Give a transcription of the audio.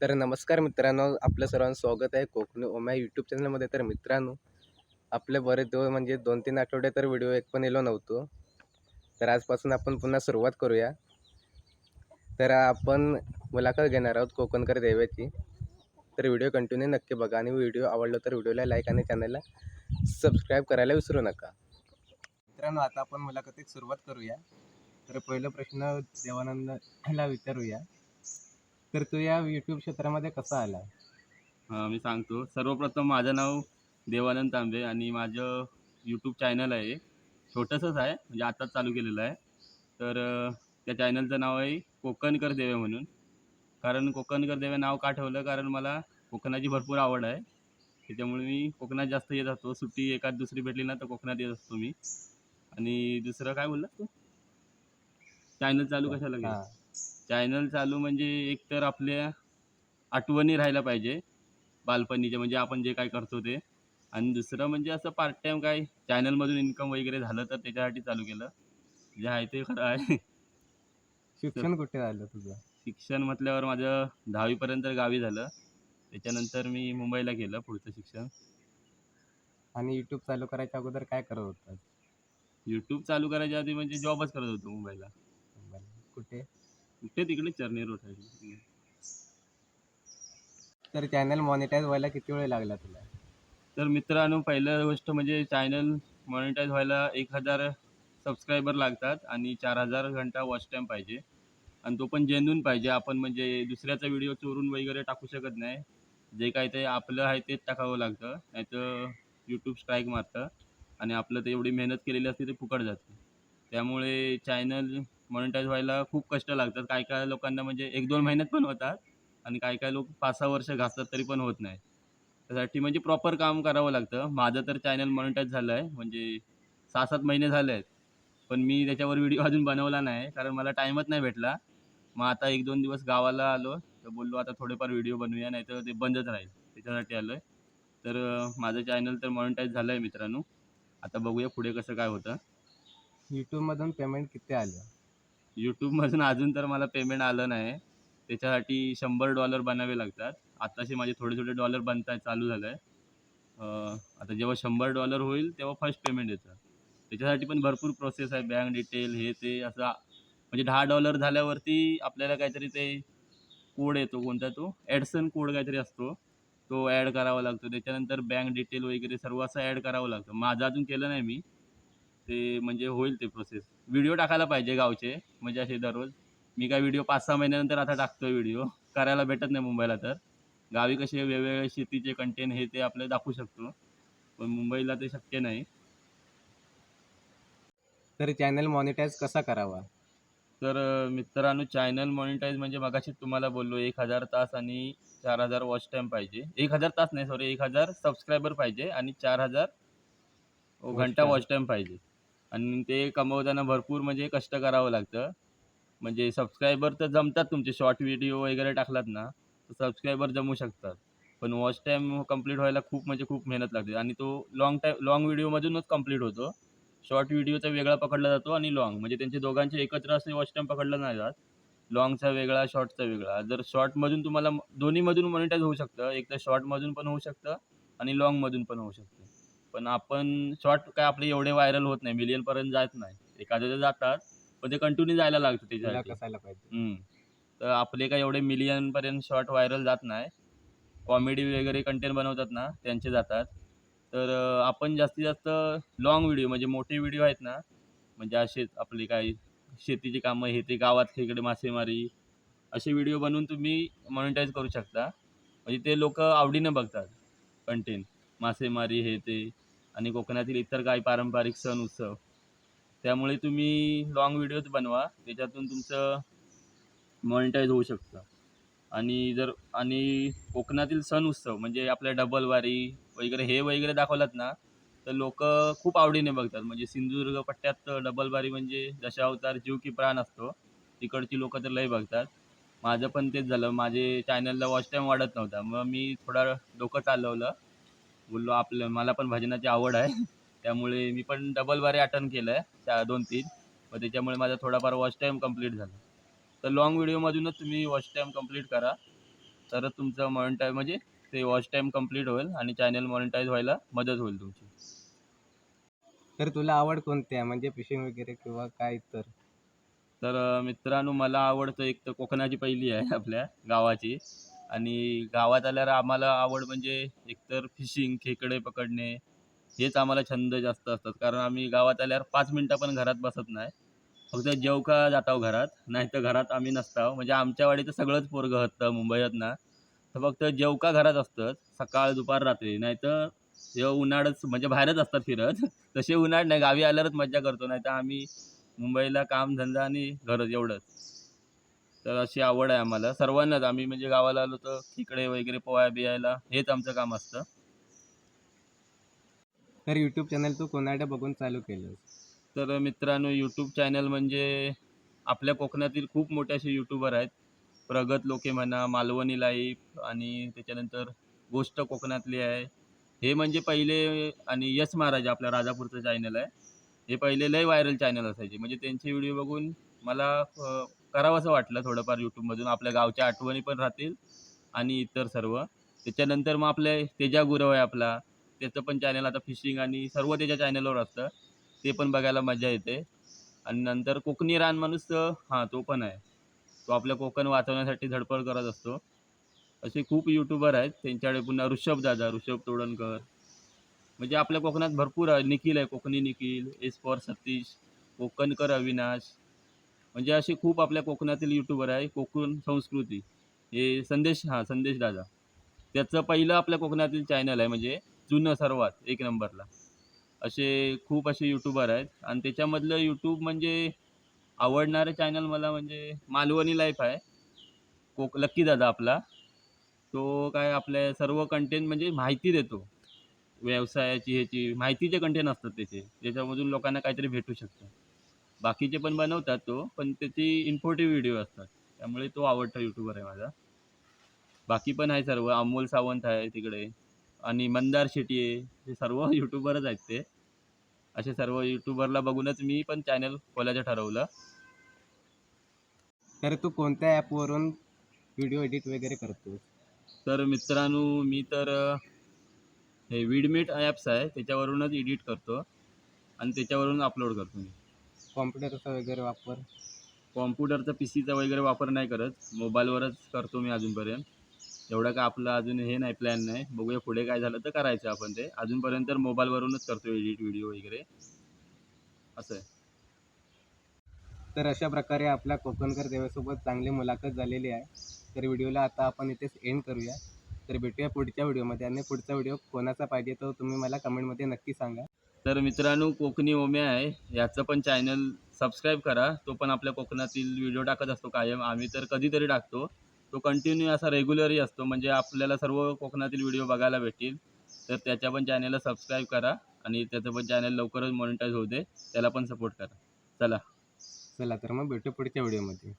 तर नमस्कार मित्रांनो आपलं सर्वांचं स्वागत आहे कोकणी ओम्या यूट्यूब चॅनलमध्ये तर मित्रांनो आपले बरेच दिवस म्हणजे दोन तीन आठवडे तर व्हिडिओ एक पण येलो नव्हतो. तर आजपासून आपण पुन्हा सुरुवात करूया. तर आपण मुलाखत घेणार आहोत कोकणकर देवाची तर व्हिडिओ कंटिन्यू नक्की बघा आणि व्हिडिओ आवडला तर व्हिडिओला लाईक आणि चॅनलला सबस्क्राईब करायला विसरू नका. मित्रांनो आता आपण मुलाखतीत सुरुवात करूया. तर पहिला प्रश्न देवानंदला विचारूया. तर तू या यूट्यूब क्षेत्रामध्ये कसा आला हा, मी सांगतो. सर्वप्रथम माझं नाव देवानंद तांबे आणि माझं यूट्यूब चॅनल आहे. छोटंसंच आहे म्हणजे आत्ताच चालू केलेलं आहे. तर अं, त्या चॅनलचं नाव आहे कोकणकर देवे म्हणून. कारण कोकणकर देवे नाव का ठेवलं? कारण मला कोकणाची भरपूर आवड आहे. त्याच्यामुळे मी कोकणात जास्त येत असतो. सुट्टी एखाद दुसरी भेटली ना तर कोकणात येत असतो मी. आणि दुसरं काय बोललास तू? चॅनल चालू कशाला केलं? हां चॅनल चालू म्हणजे एक तर आपल्या आठवणी राहायला पाहिजे. बालपणीच्या म्हणजे आपण जे काय करतो ते. आणि दुसरं म्हणजे असं पार्ट टाईम काय चॅनलमधून इन्कम वगैरे झालं तर त्याच्यासाठी चालू केलं. जे आहे ते खरं आहे. शिक्षण कुठे झालं तुझं? शिक्षण म्हटल्यावर माझं दहावीपर्यंत गावी झालं. त्याच्यानंतर मी मुंबईला गेलं पुढचं शिक्षण. आणि यूट्यूब चालू करायच्या अगोदर काय करत होतास यूट्यूब चालू करायच्या आधी म्हणजे जॉबच करत होतो मुंबईला. कुठे? कुठे तिकडे चर्नी रोड आहे तर चॅनल मॉनिटाईज व्हायला किती वेळ लागला तुला? तर मित्रांनो पहिलं गोष्ट म्हणजे चॅनल मॉनिटाईज व्हायला एक हजार सबस्क्रायबर लागतात आणि चार हजार घंटा वॉच टाईम पाहिजे. आणि तो पण जेन्युन पाहिजे. आपण म्हणजे दुसऱ्याचा व्हिडिओ चोरून वगैरे टाकू शकत नाही. जे काय ते आपलं आहे तेच टाकावं लागतं. नाहीतर यूट्यूब स्ट्राईक मारतं. आणि आपलं ते एवढी मेहनत केलेली असते ते फुकट जातं. त्यामुळे चॅनल मॉनिटाईज व्हायला खूप कष्ट लागतात. काय काय लोकांना म्हणजे एक दोन महिन्यात पण होतात आणि काय काय लोक पाच सहा वर्ष घासतात तरी पण होत नाही. त्यासाठी म्हणजे प्रॉपर काम करावं लागतं. माझं तर चॅनल मॉनिटाईज झालं आहे म्हणजे सहा सात महिने झाले आहेत पण मी त्याच्यावर व्हिडिओ अजून बनवला नाही. कारण मला टाईमच नाही भेटला. मग आता एक दोन दिवस गावाला आलो. तर बोललो आता थोडेफार व्हिडिओ बनवूया नाही तर ते बंदच राहील. त्याच्यासाठी आलो आहे तर माझं चॅनल तर मॉनिटाईज झालं आहे मित्रांनो. आता बघूया पुढे कसं काय होतं. यूट्यूबमधून पेमेंट किती आलं? यूट्यूबमधून अजून तर मला पेमेंट आलं नाही. त्याच्यासाठी शंभर डॉलर बनावे लागतात. आत्ताशे माझे थोडे थोडे डॉलर बनत चालू झालं आहे आता जेव्हा शंभर डॉलर होईल तेव्हा फर्स्ट पेमेंट येतं. त्याच्यासाठी पण भरपूर प्रोसेस आहे. बँक डिटेल हे ते असं म्हणजे दहा डॉलर झाल्यावरती आपल्याला काहीतरी ते कोड येतो. कोणता तो? ॲडसन कोड काहीतरी असतो. तो ॲड करावा लागतो. त्याच्यानंतर बँक डिटेल वगैरे सर्व असं ॲड करावं लागतं. माझं अजून केलं नाही मी. ते म्हणजे होईल ते प्रोसेस व्हिडिओ टाकायला पाहिजे गावचे म्हणजे असे दररोज. मी काय व्हिडिओ पाच सहा महिन्यानंतर आता टाकतोय व्हिडिओ करायला भेटत नाही मुंबईला तर. गावी कसे वेगवेगळे शेतीचे कंटेंट हे ते आपले दाखवू शकतो. पण मुंबईला ते शक्य नाही. तर चॅनल मॉनिटाईज कसा करावा? तर मित्रांनो चॅनल मॉनिटाईज म्हणजे मगाशी तुम्हाला बोललो एक हजार तास आणि चार हजार वॉच टाईम पाहिजे. एक हजार तास नाही सॉरी एक हजार सबस्क्रायबर पाहिजे आणि चार हजार घंटा. वॉच टाईम पाहिजे. आणि ते कमवताना भरपूर म्हणजे कष्ट करावं लागतं. म्हणजे सबस्क्रायबर तर जमतात तुमचे शॉर्ट व्हिडिओ वगैरे टाकलात ना तर सबस्क्रायबर जमू शकतात. पण वॉच टाईम कंप्लीट व्हायला खूप म्हणजे खूप मेहनत लागते. आणि तो लॉंग टाईम लॉंग व्हिडिओमधूनच कंप्लीट होतो. शॉर्ट व्हिडिओचा वेगळा पकडला जातो आणि लॉंग म्हणजे त्यांचे दोघांचे एकत्र असले वॉच टाईम पकडला नाही जात. लॉंगचा वेगळा शॉर्टचा वेगळा. जर शॉर्टमधून तुम्हाला दोन्हीमधून मॉनिटाईज होऊ शकतं. एक तर शॉर्टमधून पण होऊ शकतं आणि लॉंगमधून पण होऊ शकतं. पण आपण शॉर्ट काय आपले एवढे व्हायरल होत नाही मिलियनपर्यंत जात नाही. एखाद्याचे जातात पण ते कंटिन्यू जायला लागतं कसायला पाहिजे. हम्म. तर आपले काय एवढे मिलियनपर्यंत शॉर्ट व्हायरल जात नाही. कॉमेडी वगैरे कंटेंट बनवतात ना त्यांचे जातात. तर अं, आपण जास्तीत जास्त लॉंग व्हिडिओ म्हणजे मोठे व्हिडिओ आहेत ना म्हणजे असे आपले काय शेतीची कामं हे ते गावात खेकडे मासेमारी असे व्हिडिओ बनवून तुम्ही मॉनिटाईज करू शकता. म्हणजे ते लोक आवडीनं बघतात कंटेंट मासेमारी हे ते. आणि कोकणातील इतर काही पारंपरिक सण उत्सव. त्यामुळे तुम्ही लॉंग व्हिडिओज बनवा. त्याच्यातून तुमचं मॉनिटाईज होऊ शकतं. आणि जर आणि कोकणातील सण उत्सव म्हणजे आपल्या डबलवारी वगैरे हे वगैरे दाखवलात ना तर लोक खूप आवडीने बघतात. म्हणजे सिंधुदुर्ग पट्ट्यात डबलबारी म्हणजे दशावतार जीव की प्राण असतो तिकडची लोक तर लय बघतात. माझं पण तेच झालं. माझे चॅनलला वॉच टाईम वाढत नव्हता. मग मी थोडा डोकं चालवलं. बोललो आपलं मला पण भजनाची आवड आहे. त्यामुळे मी पण डबल बारी अटेंड केलं आहे दोन तीन. मग त्याच्यामुळे माझा थोडाफार वॉच टाईम कंप्लीट झाला. तर लॉंग व्हिडिओमधूनच तुम्ही वॉच टाईम कंप्लीट करा. तरच तुमचं मॉनिटाईज म्हणजे ते वॉच टाईम कंप्लीट होईल आणि चॅनल मॉनिटाईज व्हायला मदत होईल तुमची. तर तुला आवड कोणती आहे? म्हणजे फिशिंग वगैरे किंवा काय तर? तर मित्रांनो मला आवडतं एक तर कोकणाची पहिली आहे आपल्या गावाची. आणि गावात आल्यावर आम्हाला आवड म्हणजे एकतर फिशिंग खेकडे पकडणे हेच आम्हाला छंद जास्त असतात. कारण आम्ही गावात आल्यावर पाच मिनटं पण घरात बसत नाही. फक्त जेवका जाताव घरात नाही तर घरात आम्ही नसताव. म्हणजे आमच्या वाडीचं सगळंच पोरगं हत्तं मुंबईत ना तर फक्त जेवका घरात असतं सकाळ दुपार रात्री. नाही तर जेव्हा उन्हाळ्यात म्हणजे बाहेरच असतात फिरत तसे उन्हाळ नाही. गावी आल्यावरच मज्जा करतो. नाही तर आम्ही मुंबईला काम धंदा आणि घरच एवढंच. तर अशी आवड आहे आम्हाला. सर्वांनाच. आम्ही म्हणजे गावाला आलो तर खेकडे वगैरे पोहाय बियायला हेच आमचं काम असतं. तर यूट्यूब चॅनल तू कोणाकडे बघून चालू केलंस? तर मित्रांनो यूट्यूब चॅनल म्हणजे आपल्या कोकणातील खूप मोठे असे यूट्यूबर आहेत. प्रगत लोके म्हणा मालवणी लाईफ आणि त्याच्यानंतर गोष्ट कोकणातली आहे. हे म्हणजे पहिले आणि यश महाराज आपल्या राजापूरचं चॅनल आहे. हे पहिले लय व्हायरल चॅनल असायचे. म्हणजे त्यांचे व्हिडिओ बघून मला करावं करावंसं वाटलं थोडंफार यूट्यूबमधून आपल्या गावच्या आठवणी पण राहतील आणि इतर सर्व. त्याच्यानंतर मग आपले तेजा गुरव आहे आपला. त्याचं पण चॅनल आता फिशिंग आणि सर्व त्याच्या चॅनलवर असतं. ते पण बघायला मजा येते. आणि नंतर कोकणी रान माणूस हां तो पण आहे. तो आपल्या कोकण वाचवण्यासाठी धडपड करत असतो. असे खूप यूट्यूबर आहेत. त्यांच्याकडे पुन्हा ऋषभ दादा ऋषभ तोडणकर. म्हणजे आपल्या कोकणात भरपूर आहे निखिल आहे. Kokani Nikhil S for Satish Kokankar Avinash. म्हणजे असे खूप आपल्या कोकणातील यूट्यूबर आहे कोकण संस्कृती. हे संदेश हां संदेश दादा. त्याचं पहिलं आपल्या कोकणातील चॅनल आहे म्हणजे जुनं सर्वात एक नंबरला. असे खूप असे यूट्यूबर आहेत. आणि त्याच्यामधलं यूट्यूब म्हणजे आवडणारं चॅनल मला म्हणजे मालवणी लाईफ आहे. कोक लक्की दादा आपला. तो काय आपल्या सर्व कंटेंट म्हणजे माहिती देतो. व्यवसायाची ह्याची माहितीचे कंटेंट असतात त्याचे. ज्याच्यामधून लोकांना काहीतरी भेटू शकतं. बाकीचे पण बनवतात तो पण त्याची इन्फॉर्टिव्ह व्हिडिओ असतात. त्यामुळे तो आवडता यूट्यूबर आहे माझा. बाकी पण आहे सर्व. अमोल सावंत आहे तिकडे. आणि मंदार शेट्टी आहे. हे सर्व यूट्यूबरच आहेत ते. असे सर्व यूट्यूबरला बघूनच मी पण चॅनल खोलायचं ठरवलं. तर तू कोणत्या ॲपवरून व्हिडिओ एडिट वगैरे करतोस? तर मित्रांनो मी तर हे विडमेट ॲप्स आहे. त्याच्यावरूनच एडिट करतो. आणि त्याच्यावरून अपलोड करतो मी. कॉम्प्युटरचा वगैरे वापर? कॉम्प्युटरचा पी सीचा वगैरे वापर नाही करत. मोबाईलवरच करतो मी अजूनपर्यंत. एवढं का आपलं अजून हे नाही प्लॅन नाही. बघूया पुढे काय झालं तर करायचं आपण ते. अजूनपर्यंत तर मोबाईलवरूनच करतो एडिट व्हिडिओ वगैरे. असं आहे. तर अशा प्रकारे आपल्या कोकणकर देवासोबत चांगली मुलाखत झालेली आहे. तर व्हिडिओला आता आपण इथेच एंड करूया. तर भेटूया पुढच्या व्हिडिओमध्ये आणि पुढचा व्हिडिओ कोणाचा पाहिजे तो तुम्ही मला कमेंटमध्ये नक्की सांगा. तर मित्रांनो कोकणी ओम्या आहे. याचं पण चॅनल सबस्क्राईब करा. तो पण आपल्या कोकणातील व्हिडिओ टाकत असतो कायम. आम्ही तर कधीतरी टाकतो. तो कंटिन्यू असा रेग्युलरही असतो. म्हणजे आपल्याला सर्व कोकणातील व्हिडिओ बघायला भेटतील. तर त्याच्या पण चॅनलला सबस्क्राईब करा आणि त्याचं पण चॅनल लवकरच मॉनिटाईज होते त्याला पण सपोर्ट करा. चला. चला तर मग भेटू पुढच्या व्हिडिओमध्ये